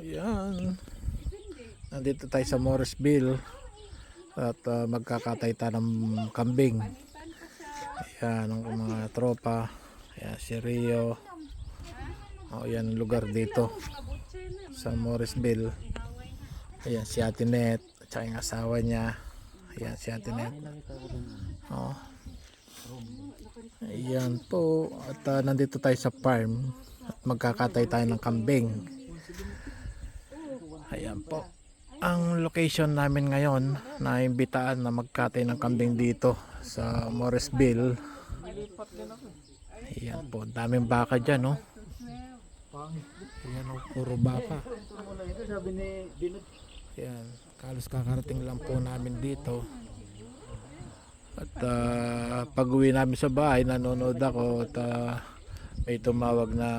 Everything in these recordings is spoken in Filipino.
Ayan. Nandito tayo sa Morrisville. At ah, magkakatay tayo ng kambing. Ayan ang mga tropa. Ayan si Rio. O yan ang lugar dito. Sa Morrisville. Ayan si Ate Net. At saka yung asawa niya. Ayan si Ate Net. O. Ayan po. At ah, nandito tayo sa farm. At magkakatay tayo ng kambing. Ayan po. Ang location namin ngayon na imbitaan na magkatay ng kambing dito sa Morrisville. Ayan po. Daming baka dyan, no? Ayan, oh, puro baka. Ayan. Kalos kakarating lang po namin dito. At ah, pag uwi namin sa bahay, nanonood ako at ah, may tumawag na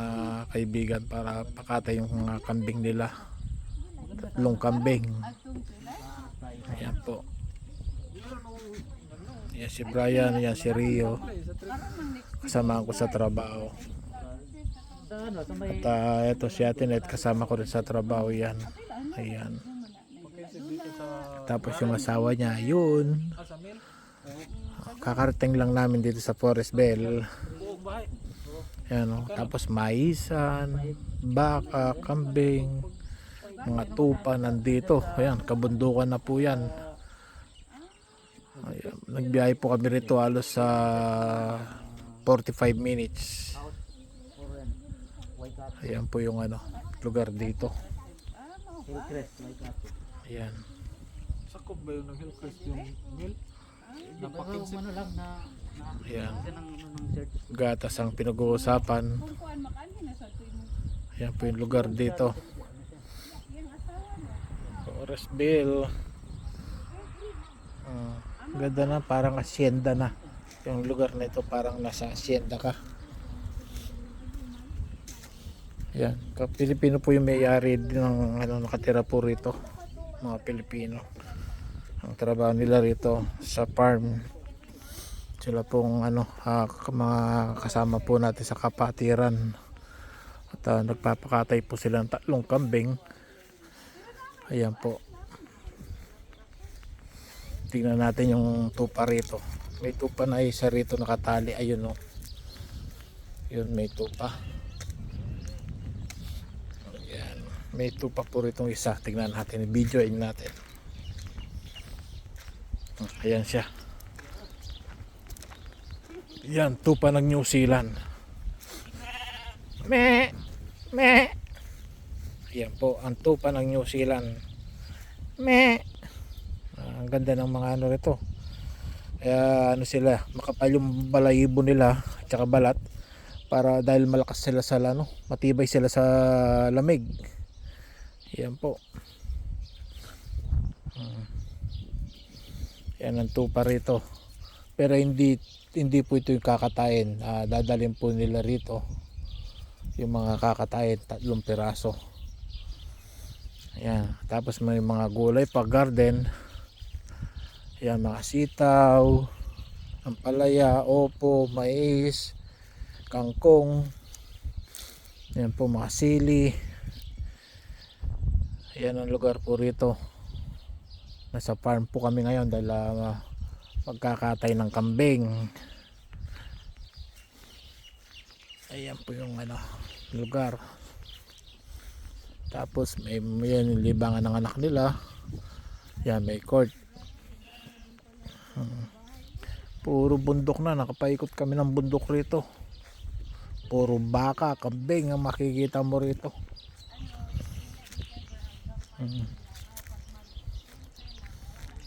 kaibigan para pakatay yung mga kambing nila. Tatlong kambing. Ayan po. Ayan si Brian, ayan si Rio. Kasama ko sa trabaho. At ah, ito si Ate Net, kasama ko rin sa trabaho yan. Ayan. Tapos yung asawa niya, yun. Kakarating lang namin dito sa Forest Bell. Ayan o. Tapos maisan, baka, kambing, mga tupa nandito. Ayan, kabundukan na po yan. Ayan, nagbiyahe po kami rito halos sa 45 minutes. Ayan po yung ano, lugar dito. Ayan. Sakop ba yun ng Hillcrest yung milk? Napakinsin. ano lang na Ayan. Gatas ang pinag-uusapan. Ayan po yung lugar dito. Forestville. Ah, ganda na, parang asyenda na. Yung lugar na ito parang nasa asyenda ka. Yan, Pilipino po yung may-ari ng ano, nakatira po rito. Mga Pilipino. Ang trabaho nila rito sa farm. Sila pong ano, k- mga kasama po natin sa kapatiran. At ah, nagpapakatay po sila ng tatlong kambing. Ayan po. Tingnan natin yung tupa rito. May tupa na isa rito nakatali. Ayun o. Yun may tupa. Ayan. May tupa po rito isa. Tingnan natin. Videoin natin. Ayan siya. Yan, tupa ng New Zealand. Me, me. Yan po, ang tupa ng New Zealand. Me. Ah, ang ganda ng mga ano rito. Kaya ano sila, makapal yung balayibo nila at saka balat para dahil malakas sila sa ano, matibay sila sa lamig. Yan po. Hmm. Yan ang tupa rito. Pero hindi hindi po ito yung kakatayin. Ah, dadalhin po nila rito yung mga kakatayin, tatlong piraso. Ayan. Tapos may mga gulay pa garden. Ayan, mga sitaw, ampalaya, opo, mais, kangkong. Ayan po mga sili. Ayan ang lugar po rito. Nasa farm po kami ngayon dahil ah, magkakatay ng kambing. Ayan po yung ano, lugar. Tapos may, yan yung libangan ng anak nila. Yan, may court. Hmm. Puro bundok na, nakapaikot kami ng bundok rito. Puro baka, kambing ang makikita mo rito. Hmm.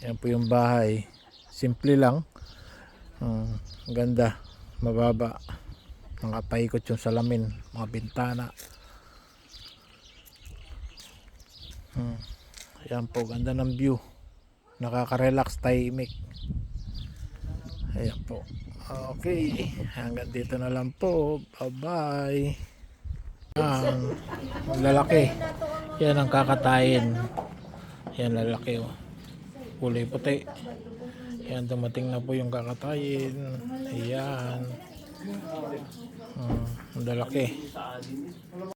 Yan po yung bahay. Simple lang. Hmm, ganda. Mababa. Nakapaikot yung salamin. Mga bintana. Hmm. Ayan po, ganda ng view. Nakaka-relax, tahimik. Ayan po. Okay, hanggang dito na lang po. Bye-bye. Ang lalaki. Yan ang kakatayin. Yan lalaki oh. Kulay puti. Yan dumating na po yung kakatayin. Ayan. Hmm, lalaki.